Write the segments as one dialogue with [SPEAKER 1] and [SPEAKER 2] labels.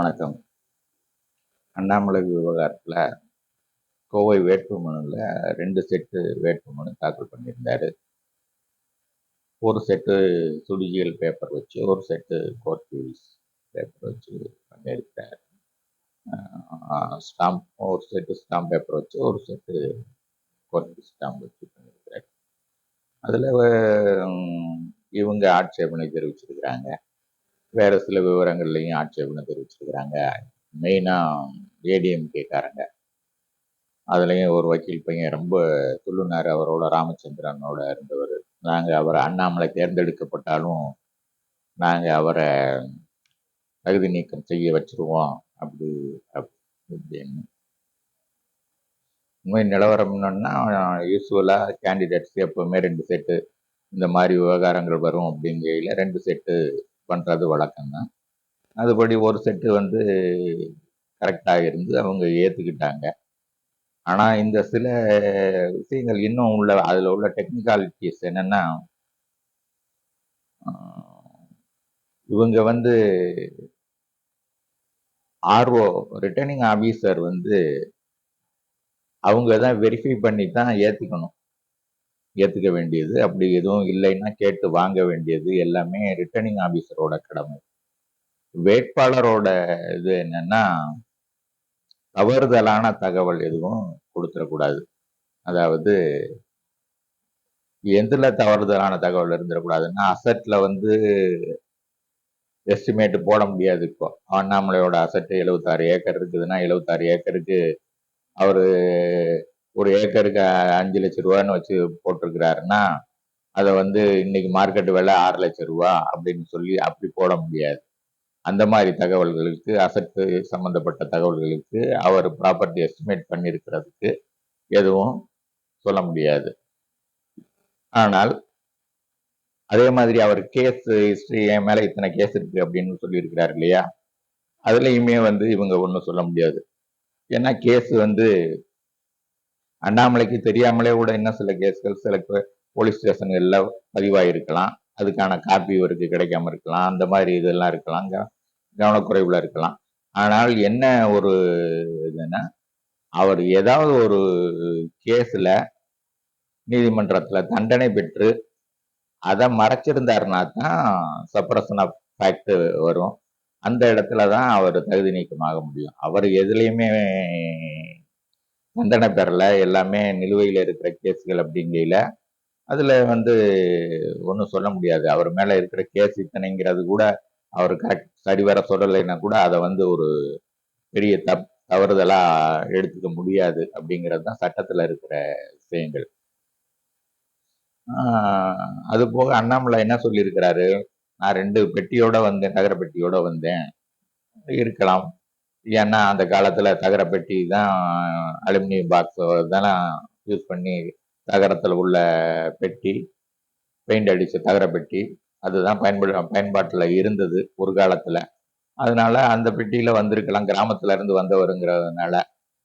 [SPEAKER 1] வணக்கம். அண்ணாமலை விவகாரத்தில் கோவை வேட்புமனுவில் ரெண்டு செட்டு வேட்புமனு தாக்கல் பண்ணியிருந்தார். ஒரு செட்டு சுடிஜியல் பேப்பர் வச்சு ஒரு செட்டு கோர்ட் ஃபீல்ஸ் பேப்பர் வச்சு பண்ணியிருக்கார். ஸ்டாம்ப் ஒரு செட்டு ஸ்டாம்ப் பேப்பர் வச்சு ஒரு செட்டு கோர்ட் ஸ்டாம்ப் வச்சு பண்ணியிருக்கிறார் அதில் இவங்க ஆட்சேபனை தெரிவிச்சிருக்கிறாங்க. வேறு சில விவரங்கள்லையும் ஆட்சேபனை தெரிவிச்சிருக்கிறாங்க. மெயினாக ஏடிஎம்கேக்காரங்க அதுலேயும் ஒரு வக்கீல் பையன் ரொம்ப துள்ளுனார். அவரோட ராமச்சந்திரனோட இருந்தவர். நாங்கள் அவரை அண்ணாமலை தேர்ந்தெடுக்கப்பட்டாலும் நாங்கள் அவரை தகுதி நீக்கம் செய்ய வச்சுருவோம். அப்படி அப்படின்னு. உண்மை நிலவரம் என்னன்னா யூஸ்வலாக கேண்டிடேட்ஸ் எப்போவுமே ரெண்டு செட்டு இந்த மாதிரி விவகாரங்கள் வரும் அப்படிங்கையில் ரெண்டு செட்டு பண்ணுறது வழக்கம்தான். அதுபடி ஒரு செட்டு வந்து கரெக்டாக இருந்து அவங்க ஏற்றுக்கிட்டாங்க ஆனால் இந்த சில விஷயங்கள் இன்னும் உள்ள அதில் உள்ள டெக்னிக்காலிட்டிஸ் என்னென்னா இவங்க வந்து ஆர்ஓ ரிட்டர்னிங் ஆஃபீஸர் வந்து அவங்க தான் வெரிஃபை பண்ணி தான் ஏற்றுக்கணும் ஏற்றுக்க வேண்டியது. அப்படி எதுவும் இல்லைன்னா கேட்டு வாங்க வேண்டியது எல்லாமே ரிட்டர்னிங் ஆஃபீஸரோட கடமை. வேட்பாளரோட இது என்னன்னா தவறுதலான தகவல் எதுவும் கொடுத்துடக்கூடாது. அதாவது எதில் தவறுதலான தகவல் இருந்துடக்கூடாதுன்னா அசட்டில் வந்து எஸ்டிமேட் போட முடியாது இப்போ. அண்ணாமலையோட அசட்டு எழுபத்தாறு ஏக்கர் இருக்குதுன்னா எழுபத்தாறு ஏக்கருக்கு அவர் ஒரு ஏக்கருக்கு அஞ்சு லட்ச ரூபான்னு வச்சு போட்டிருக்கிறாருன்னா அதை வந்து இன்னைக்கு மார்க்கெட் விலை ஆறு லட்ச ரூபா அப்படின்னு சொல்லி அப்படி போட முடியாது. அந்த மாதிரி தகவல்களுக்கு அசட்டு சம்மந்தப்பட்ட தகவல்களுக்கு அவர் ப்ராப்பர்ட்டி எஸ்டிமேட் பண்ணியிருக்கிறதுக்கு எதுவும் சொல்ல முடியாது. ஆனால் அதே மாதிரி அவர் கேஸ் ஹிஸ்ட்ரி என் மேலே இத்தனை கேஸ் இருக்கு அப்படின்னு சொல்லியிருக்கிறார் இல்லையா? அதுலேயுமே வந்து இவங்க ஒன்றும் சொல்ல முடியாது. ஏன்னா கேஸ் வந்து அண்ணாமலைக்கு தெரியாமலே கூட இன்னும் சில கேஸ்கள் சில போலீஸ் ஸ்டேஷன்களில் பதிவாயிருக்கலாம். அதுக்கான காப்பி இவருக்கு கிடைக்காம இருக்கலாம். அந்த மாதிரி இதெல்லாம் இருக்கலாம். கவனக்குறைவில் இருக்கலாம். ஆனால் என்ன ஒரு இதுன்னா அவர் ஏதாவது ஒரு கேஸில் நீதிமன்றத்தில் தண்டனை பெற்று அதை மறைச்சிருந்தாருனா தான் சப்ரஷன் ஆஃப் ஃபேக்ட் வரும். அந்த இடத்துல தான் அவர் தகுதி நீக்கமாக முடியும். அவர் எதுலேயுமே தண்டனை பெறல எல்லாமே நிலுவையில் இருக்கிற கேஸுகள் அப்படிங்கையில் அதில் வந்து ஒன்றும் சொல்ல முடியாது. அவர் மேலே இருக்கிற கேஸ் இத்தனைங்கிறது கூட அவர் கரெக்ட் சரிவர சொல்லலைன்னா கூட அதை வந்து ஒரு பெரிய தப் தவறுதலாக எடுத்துக்க முடியாது அப்படிங்கிறது தான் சட்டத்தில் இருக்கிற விஷயங்கள். அது போக அண்ணாமலை என்ன சொல்லியிருக்கிறாரு? நான் ரெண்டு பெட்டியோட வந்தேன் நகர பெட்டியோட வந்தேன். இருக்கலாம். ஏன்னா அந்த காலத்தில் தகர பெட்டி தான் அலுமினியம் பாக்ஸ் இதெல்லாம் யூஸ் பண்ணி தகரத்தில் உள்ள பெட்டி பெயிண்ட் அடித்த தகர பெட்டி அதுதான் பயன்படு பயன்பாட்டில் இருந்தது ஒரு காலத்தில். அதனால அந்த பெட்டியில் வந்திருக்கலாம் கிராமத்துல இருந்து வந்தவருங்கிறதுனால.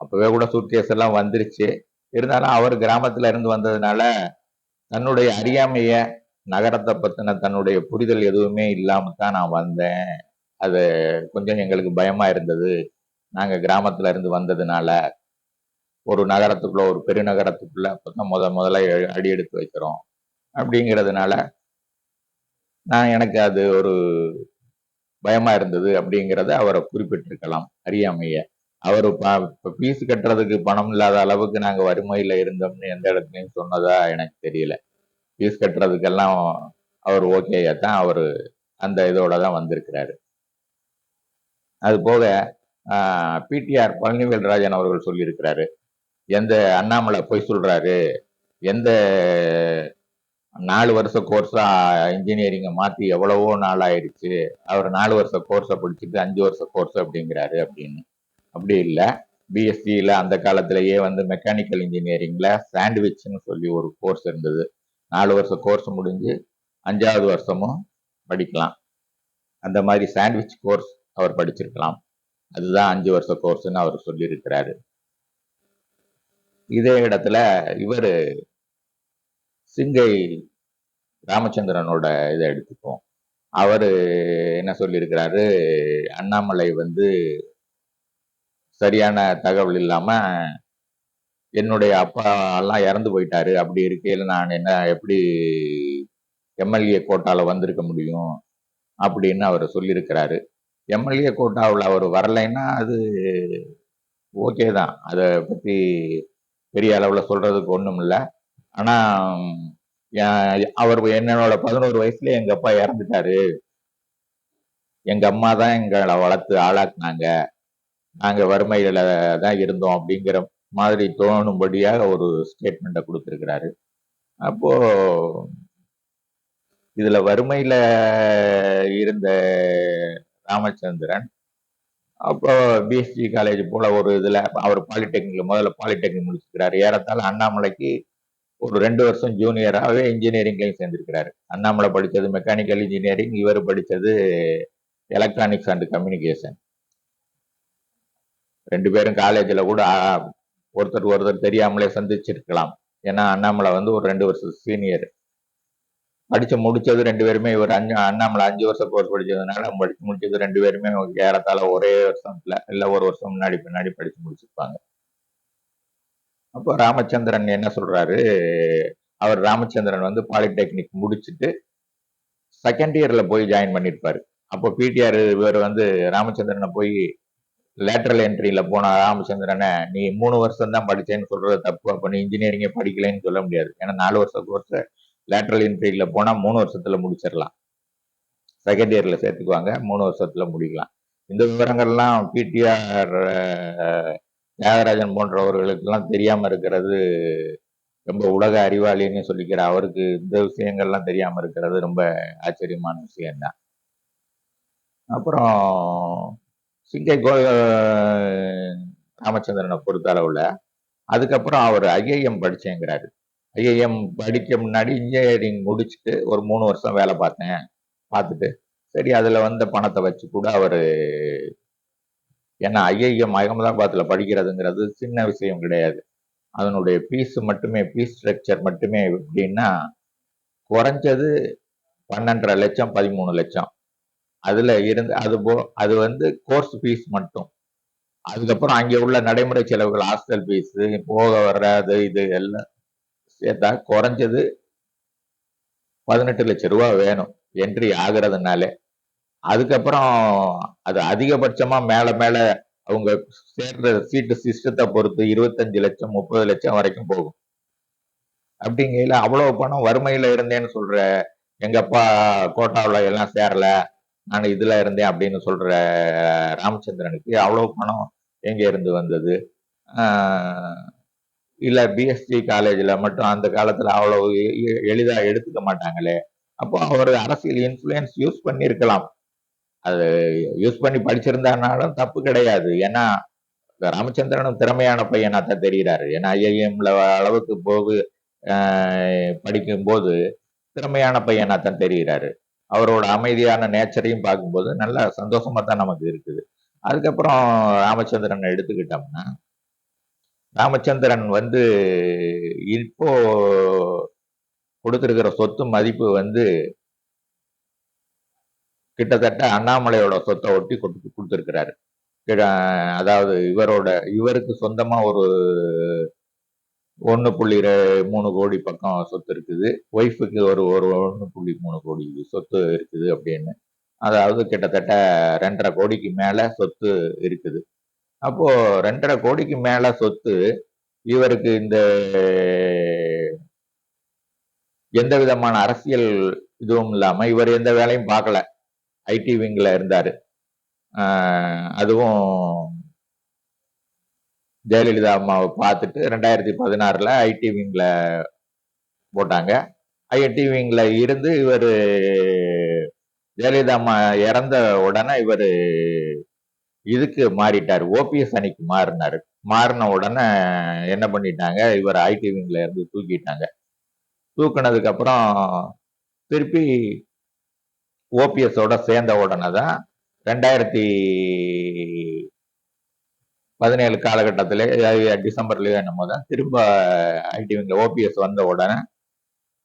[SPEAKER 1] அப்போவே கூட சூட்கேஸ் எல்லாம் வந்துருச்சு. இருந்தாலும் அவர் கிராமத்துல இருந்து வந்ததுனால தன்னுடைய அறியாமைய நகரத்தை பற்றின தன்னுடைய புரிதல் எதுவுமே இல்லாமல் தான் நான் வந்தேன். அது கொஞ்சம் எங்களுக்கு பயமா இருந்தது. நாங்க கிராமத்துல இருந்து வந்ததுனால ஒரு நகரத்துக்குள்ள ஒரு பெருநகரத்துக்குள்ள அப்பதான் முத முதல்ல அடி எடுத்து வைக்கிறோம் அப்படிங்கிறதுனால நான் எனக்கு அது ஒரு பயமா இருந்தது அப்படிங்கிறத அவரை குறிப்பிட்டிருக்கலாம் அறியாமைய. அவர் இப்போ ஃபீஸ் கட்டுறதுக்கு பணம் இல்லாத அளவுக்கு நாங்கள் வறுமையில் இருந்தோம்னு எந்த இடத்துலையும் சொன்னதா எனக்கு தெரியல. ஃபீஸ் கட்டுறதுக்கெல்லாம் அவர் ஓகேயா தான் அவர் அந்த இதோட தான் வந்திருக்கிறாரு. அது போக பிடிஆர் பழனிவேல் ராஜன் அவர்கள் சொல்லியிருக்கிறாரு. எந்த அண்ணாமலை பொய் சொல்கிறாரு எந்த நாலு வருஷ கோர்ஸாக இன்ஜினியரிங்கை மாற்றி எவ்வளவோ நாள் ஆயிடுச்சு? அவர் நாலு வருஷ கோர்ஸை படிச்சுட்டு அஞ்சு வருஷ கோர்ஸ் அப்படிங்கிறாரு அப்படின்னு. அப்படி இல்லை. பிஎஸ்சியில் அந்த காலத்திலேயே வந்து மெக்கானிக்கல் இன்ஜினியரிங்கில் சாண்ட்விச்னு சொல்லி ஒரு கோர்ஸ் இருந்தது. நாலு வருஷ கோர்ஸ் முடிஞ்சு அஞ்சாவது வருஷமும் படிக்கலாம். அந்த மாதிரி சாண்ட்விச் கோர்ஸ் அவர் படிச்சிருக்கலாம். அதுதான் அஞ்சு வருஷ கோர்ஸ்ன்னு அவர் சொல்லியிருக்கிறாரு. இதே இடத்துல இவர் சிங்கை ராமச்சந்திரனோட இதை எடுத்துப்போம். அவர் என்ன சொல்லியிருக்கிறாரு? அண்ணாமலை வந்து சரியான தகவல் இல்லாமல் என்னுடைய அப்பா எல்லாம் இறந்து போயிட்டாரு. அப்படி இருக்கையில் நான் என்ன எப்படி எம்எல்ஏ கோட்டால வந்திருக்க முடியும்? அப்படின்னு அவர் சொல்லியிருக்கிறாரு. எம்எல்ஏ கோட்டாவில் அவர் வரலைன்னா அது ஓகே தான். அதை பற்றி பெரிய அளவில் சொல்றதுக்கு ஒன்றும் இல்லை. ஆனால் அவர் என்னோட பதினோரு வயசுல எங்கள் அப்பா இறந்துட்டாரு. எங்கள் அம்மா தான் எங்களை வளர்த்து ஆளாக்குனாங்க. நாங்கள் வறுமையில தான் இருந்தோம் அப்படிங்கிற மாதிரி தோணும்படியாக ஒரு ஸ்டேட்மெண்ட்டை கொடுத்துருக்கிறாரு. அப்போ இதில் வறுமையில் இருந்த ராமச்சந்திரன். அப்போ பிஎஸ்சி காலேஜ் போல ஒரு இதுல அவர் பாலிடெக்னிக்ல முதல்ல பாலிடெக்னிக் முடிச்சிருக்கிறாரு. ஏறத்தாழ அண்ணாமலைக்கு ஒரு ரெண்டு வருஷம் ஜூனியராகவே இன்ஜினியரிங்லையும் சேர்ந்திருக்கிறாரு. அண்ணாமலை படித்தது மெக்கானிக்கல் இன்ஜினியரிங் இவர் படித்தது எலக்ட்ரானிக்ஸ் அண்ட் கம்யூனிகேஷன் ரெண்டு பேரும் காலேஜில் கூட ஒருத்தர் ஒருத்தர் தெரியாமலே சந்திச்சிருக்கலாம். ஏன்னா அண்ணாமலை வந்து ஒரு ரெண்டு வருஷம் சீனியர் படிச்சு முடிச்சது ரெண்டு பேருமே இவர் அஞ்சு அண்ணாமலை அஞ்சு வருஷம் கோர்ஸ் படிச்சதுனால படிச்சு முடிச்சது ரெண்டு பேருமே ஏறத்தால ஒரே வருஷத்துல இல்ல ஒரு வருஷம் முன்னாடி பின்னாடி படிச்சு முடிச்சிருப்பாங்க. அப்போ ராமச்சந்திரன் என்ன சொல்றாரு? அவர் ராமச்சந்திரன் வந்து பாலிடெக்னிக் முடிச்சுட்டு செகண்ட் இயர்ல போய் ஜாயின் பண்ணியிருப்பார் அப்போ பிடிஆர் இவர் வந்து ராமச்சந்திரனை போய் லேட்டரல் என்ட்ரியில போன ராமச்சந்திரனை நீ மூணு வருஷம் தான் படிச்சேன்னு சொல்றது தப்பு. அப்போ நீ இன்ஜினியரிங்கே படிக்கலைன்னு சொல்ல முடியாது. ஏன்னா நாலு வருஷம் கோர்ஸை லேட்ரல் என்ட்ரியில போனால் மூணு வருஷத்துல முடிச்சிடலாம். செகண்ட் இயர்ல சேர்த்துக்குவாங்க மூணு வருஷத்துல முடிக்கலாம். இந்த விவரங்கள்லாம் பிடிஆர் தியாகராஜன் போன்றவர்களுக்கெல்லாம் தெரியாமல் இருக்கிறது ரொம்ப உலக அறிவாளின்னு சொல்லிக்கிற அவருக்கு இந்த விஷயங்கள்லாம் தெரியாமல் இருக்கிறது ரொம்ப ஆச்சரியமான விஷயம்தான். அப்புறம் சிங்கை கோ ராமச்சந்திரனை பொறுத்த அளவில் அதுக்கப்புறம் அவர் ஐஏஎம் படிச்சேங்கிறாரு. ஐஏஎம் படிக்க முன்னாடி இன்ஜினியரிங் முடிச்சுட்டு ஒரு மூணு வருஷம் வேலை பார்த்தேன். பார்த்துட்டு சரி அதில் வந்த பணத்தை வச்சு கூட அவர் ஏன்னா ஐஐஎம் அகமதாபாத்தில் படிக்கிறதுங்கிறது சின்ன விஷயம் கிடையாது. அதனுடைய ஃபீஸ் மட்டுமே ஃபீஸ் ஸ்ட்ரக்சர் மட்டுமே எப்படின்னா குறைஞ்சது பன்னெண்டரை லட்சம் பதிமூணு லட்சம். அதில் இருந்து அது போ அது வந்து கோர்ஸ் ஃபீஸ் மட்டும். அதுக்கப்புறம் அங்கே உள்ள நடைமுறை செலவுகள் ஹாஸ்டல் ஃபீஸு போக வர்ற அது இது எல்லாம். சேர்த்தா குறைஞ்சது பதினெட்டு லட்சம் ரூபா வேணும் என்ட்ரி ஆகுறதுனாலே. அதுக்கப்புறம் அது அதிகபட்சமா மேல மேல அவங்க சேர்ற சீட்டு சிஸ்டத்தை பொறுத்து இருபத்தஞ்சு லட்சம் முப்பது லட்சம் வரைக்கும் போகும். அப்படிங்கையில அவ்வளவு பணம் வறுமையில இருந்தேன்னு சொல்ற எங்க அப்பா கோட்டாவில் எல்லாம் சேரல நான் இதுல இருந்தேன் அப்படின்னு சொல்ற ராமச்சந்திரனுக்கு அவ்வளவு பணம் எங்க இருந்து வந்தது? இல்லை பிஎஸ்சி காலேஜில் மட்டும் அந்த காலத்தில் அவ்வளோ எ- எடுத்துக்க மாட்டாங்களே. அப்போ அவர் அரசியல் இன்ஃப்ளூயன்ஸ் யூஸ் பண்ணியிருக்கலாம் அது யூஸ் பண்ணி படிச்சிருந்தாருனாலும் தப்பு கிடையாது. ஏன்னா ராமச்சந்திரனும் திறமையான பையனா தான் தெரிகிறாரு. ஏன்னா ஐஐஎம்ல அளவுக்கு போகு படிக்கும்போது திறமையான பையனா தான் தெரிகிறாரு. அவரோட அமைதியான நேச்சரையும் பார்க்கும்போது நல்ல சந்தோஷமா தான் நமக்கு இருக்குது. அதுக்கப்புறம் ராமச்சந்திரனை எடுத்துக்கிட்டோம்னா ராமச்சந்திரன் வந்து இப்போ கொடுத்துருக்கிற சொத்து மதிப்பு வந்து கிட்டத்தட்ட அண்ணாமலையோட சொத்தை ஒட்டி கொடுத்து கொடுத்துருக்கிறாரு. அதாவது இவரோட இவருக்கு சொந்தமா ஒரு ஒன்று புள்ளி ரெ- மூணு கோடி பக்கம் சொத்து இருக்குது. ஒய்ஃபுக்கு ஒரு ஒரு ஒன்று புள்ளி மூணு கோடி சொத்து இருக்குது அப்படின்னு. அதாவது கிட்டத்தட்ட ரெண்டரை கோடிக்கு மேலே சொத்து இருக்குது. அப்போ ரெண்டரை கோடிக்கு மேல சொத்து இவருக்கு இந்த எந்த விதமான அரசியல் இதுவும் இல்லாம இவர் எந்த வேலையும் பார்க்கல. ஐடி விங்ல இருந்தாரு. அதுவும் ஜெயலலிதா அம்மாவை பார்த்துட்டு ரெண்டாயிரத்தி பதினாறுல ஐடி விங்ல போட்டாங்க. ஐடி விங்ல இருந்து இவர் ஜெயலலிதா அம்மா இறந்த உடனே இவர் இதுக்கு மாறிட்டார். ஓபிஎஸ் அணிக்கு மாறினாரு. மாறின உடனே என்ன பண்ணிட்டாங்க? இவர் ஐடி விங்ல இருந்து தூக்கிட்டாங்க. தூக்கினதுக்கு அப்புறம் திருப்பி ஓபிஎஸோட சேர்ந்த உடனே தான் ரெண்டாயிரத்தி பதினேழு காலகட்டத்தில் டிசம்பர்லேயோ என்னமோ தான் திரும்ப ஐடி விங்ல ஓபிஎஸ் வந்த உடனே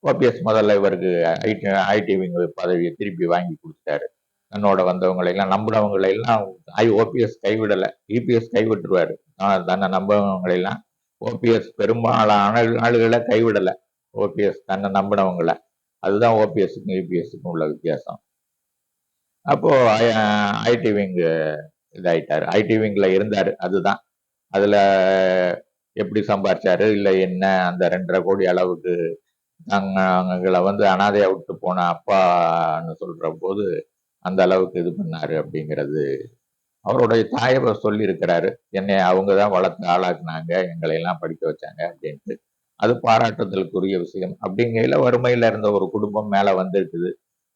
[SPEAKER 1] ஓபிஎஸ் முதல்ல இவருக்கு ஐடி ஐடி விங் பதவியை திருப்பி வாங்கி கொடுத்துட்டாரு. தன்னோட வந்தவங்களை எல்லாம் நம்பினவங்களை எல்லாம் ஐ ஓபிஎஸ் கைவிடலை. இபிஎஸ் கைவிட்டுருவாரு. ஆனால் தன்னை நம்பினவங்களை எல்லாம் ஓபிஎஸ் பெரும்பாலான ஆளுகளை கைவிடலை. ஓபிஎஸ் தன்னை நம்பினவங்களை. அதுதான் ஓபிஎஸ்க்கும் யூபிஎஸ்க்கும் உள்ள வித்தியாசம். அப்போது ஐடி விங்கு இதாயிட்டார். ஐடி விங்கில் இருந்தார். அதுதான். அதில் எப்படி சம்பாரிச்சாரு? இல்லை என்ன? அந்த ரெண்டரை கோடி அளவுக்கு நாங்களை வந்து அனாதையாக விட்டு போன அப்பான்னு சொல்கிற போது அந்த அளவுக்கு இது பண்ணாரு அப்படிங்கிறது அவருடைய தாயை சொல்லியிருக்கிறாரு. என்னை அவங்க தான் வளர்த்து ஆளாக்குனாங்க எங்களை எல்லாம் படிக்க வச்சாங்க அப்படின்ட்டு. அது பாராட்டுதலுக்குரிய விஷயம். அப்படிங்கையில வறுமையில இருந்த ஒரு குடும்பம் மேல வந்திருக்குது.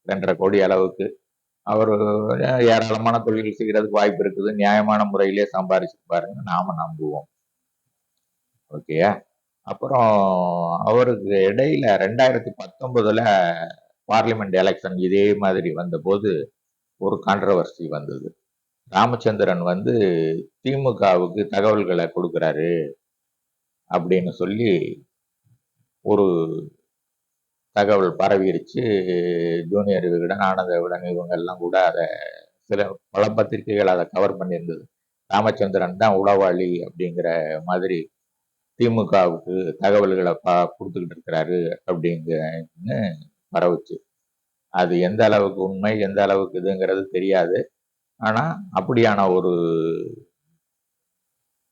[SPEAKER 1] ரெண்டரை கோடி அளவுக்கு. அவர் ஏராளமான தொழில் செய்கிறதுக்கு வாய்ப்பு இருக்குது. நியாயமான முறையிலே சம்பாரிச்சிருப்பாருன்னு நாம நம்புவோம். ஓகேயா அப்புறம் அவருக்கு இடையில ரெண்டாயிரத்தி பத்தொன்பதுல பார்லிமெண்ட் எலெக்ஷன் இதே மாதிரி வந்தபோது ஒரு கான்ட்ரவர்சி வந்தது. ராமச்சந்திரன் வந்து திமுகவுக்கு தகவல்களை கொடுக்குறாரு அப்படின்னு சொல்லி ஒரு தகவல் பரவிடுச்சு ஜூனியர் விகடன் ஆனந்த விகடன் இவங்கெல்லாம் கூட அதை சில பல பத்திரிகைகள் அதை கவர் பண்ணியிருந்தது. ராமச்சந்திரன் தான் உளவாளி அப்படிங்கிற மாதிரி திமுகவுக்கு தகவல்களை பா கொடுத்துக்கிட்டு இருக்கிறாரு அப்படிங்கன்னு பரவுச்சு. அது எந்த அளவுக்கு உண்மை எந்த அளவுக்கு இதுங்கிறது தெரியாது. ஆனால் அப்படியான ஒரு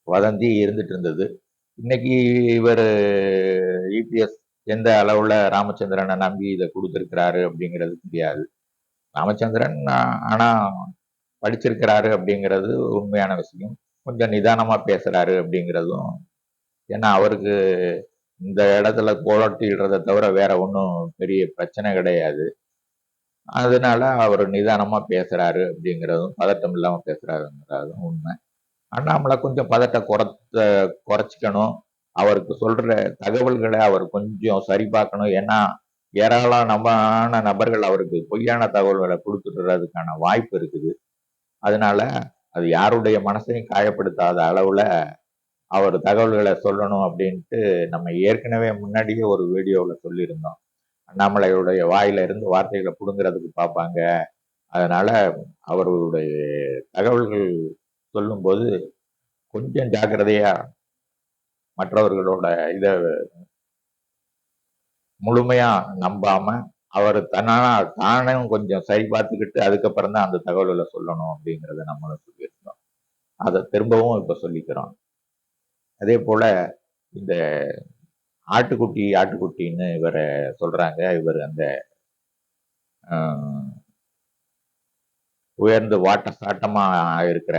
[SPEAKER 1] வதந்தி இருந்துட்டு இருந்தது. இன்னைக்கு இவர் இபிஎஸ் எந்த அளவில் ராமச்சந்திரனை நம்பி இதை கொடுத்துருக்கிறாரு அப்படிங்கிறது தெரியாது. ராமச்சந்திரன் ஆனால் படிச்சிருக்கிறாரு அப்படிங்கிறது உண்மையான விஷயம். கொஞ்சம் நிதானமாக பேசுகிறாரு அப்படிங்கிறதும் ஏன்னா அவருக்கு இந்த இடத்துல கோலட்டிடுறதை தவிர வேற ஒன்றும் பெரிய பிரச்சனை கிடையாது. அதனால அவர் நிதானமாக பேசுகிறாரு அப்படிங்கிறதும் பதட்டம் இல்லாமல் பேசுகிறாருங்கிறதும் உண்மை. அண்ணாமலை கொஞ்சம் பதட்ட குறைத்த குறைச்சிக்கணும். அவருக்கு சொல்கிற தகவல்களை அவர் கொஞ்சம் சரி பார்க்கணும். ஏன்னா ஏராளமான நபர்கள் அவருக்கு பொய்யான தகவல்களை கொடுத்துடுறதுக்கான வாய்ப்பு இருக்குது. அதனால அது யாருடைய மனசையும் காயப்படுத்தாத அளவில் அவர் தகவல்களை சொல்லணும் அப்படின்ட்டு நம்ம ஏற்கனவே முன்னாடியே ஒரு வீடியோவில் சொல்லியிருந்தோம். அண்ணாமலையுடைய வாயில இருந்து வார்த்தைகளை புடுங்கிறதுக்கு பார்ப்பாங்க. அதனால அவர்களுடைய தகவல்கள் சொல்லும்போது கொஞ்சம் ஜாக்கிரதையா மற்றவர்களோட இதை முழுமையா நம்பாம அவர் தன்னால தானும் கொஞ்சம் சரி பார்த்துக்கிட்டு அதுக்கப்புறம் தான் அந்த தகவல்களை சொல்லணும் அப்படிங்கிறத நம்மளும் சொல்லியிருந்தோம் அதை திரும்பவும் இப்ப சொல்லிக்கிறோம். அதே போல இந்த ஆட்டுக்குட்டி ஆட்டுக்குட்டின்னு இவரை சொல்றாங்க. இவர் அந்த உயர்ந்து வாட்ட சாட்டமாக இருக்கிற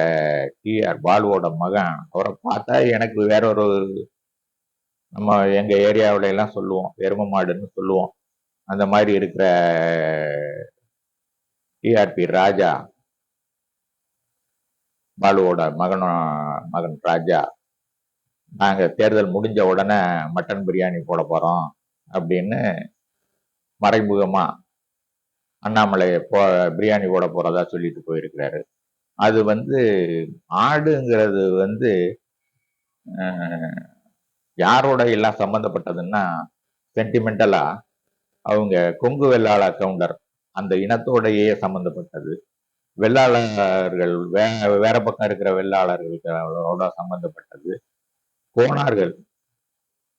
[SPEAKER 1] டிஆர் பாலுவோட மகன். அவரை பார்த்தா எனக்கு வேற ஒரு நம்ம எங்க ஏரியாவில எல்லாம் சொல்லுவோம். எரும மாடுன்னு சொல்லுவோம். அந்த மாதிரி இருக்கிற டிஆர்பி ராஜா பாலுவோட மகனோ மகன் ராஜா. நாங்க தேர்தல் முடிஞ்ச உடனே மட்டன் பிரியாணி போட போறோம் அப்படின்னு மறைமுகமா அண்ணாமலை போ பிரியாணி போட போறதா சொல்லிட்டு போயிருக்கிறாரு. அது வந்து ஆடுங்கிறது வந்து யாரோட எல்லாம் சம்மந்தப்பட்டதுன்னா சென்டிமெண்டலா அவங்க கொங்கு வெள்ளாள கவுண்டர் அந்த இனத்தோடையே சம்மந்தப்பட்டது வெள்ளாளர்கள் வே வேற பக்கம் இருக்கிற வெள்ளாளர்களோட சம்மந்தப்பட்டது கோணார்கள்.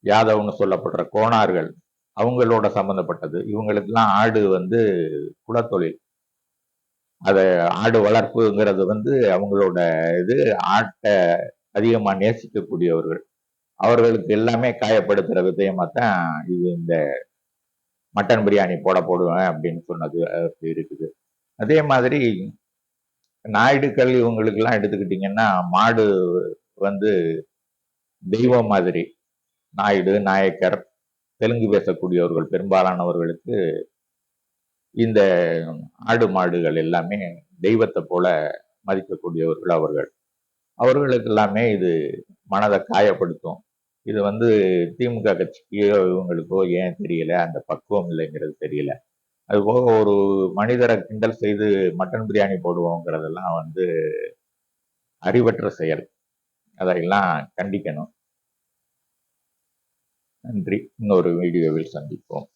[SPEAKER 1] யாதவ்னு சொல்லப்படுற கோணார்கள் அவங்களோட சம்பந்தப்பட்டது. இவங்களுக்கெல்லாம் ஆடு வந்து குலத்தொழில். அதை ஆடு வளர்ப்புங்கிறது வந்து அவங்களோட இது ஆட்டை அதிகமாக நேசிக்கக்கூடியவர்கள். அவர்களுக்கு எல்லாமே காயப்படுத்துகிற விதயமாக தான் இது இந்த மட்டன் பிரியாணி போட போடுவேன் அப்படின்னு சொன்னது இருக்குது. அதே மாதிரி நாயுடுக்கள் இவங்களுக்கெல்லாம் எடுத்துக்கிட்டிங்கன்னா மாடு வந்து தெய்வம் மாதிரி நாயுடு நாயக்கர் தெலுங்கு பேசக்கூடியவர்கள் பெரும்பாலானவர்களுக்கு இந்த ஆடு மாடுகள் எல்லாமே தெய்வத்தை போல மதிக்கக்கூடியவர்கள் அவர்கள். அவர்களுக்கு எல்லாமே இது மனதை காயப்படுத்தும். இது வந்து திமுக கட்சிக்கோ இவங்களுக்கோ ஏன் தெரியல? அந்த பக்குவம் இல்லைங்கிறது தெரியல. அதுபோக ஒரு மனிதரை கிண்டல் செய்து மட்டன் பிரியாணி போடுவோங்கிறதெல்லாம் வந்து அறிவற்ற செயல். அதையெல்லாம் கண்டிக்கணும். நன்றி. இன்னொரு வீடியோவில் சந்திப்போம்.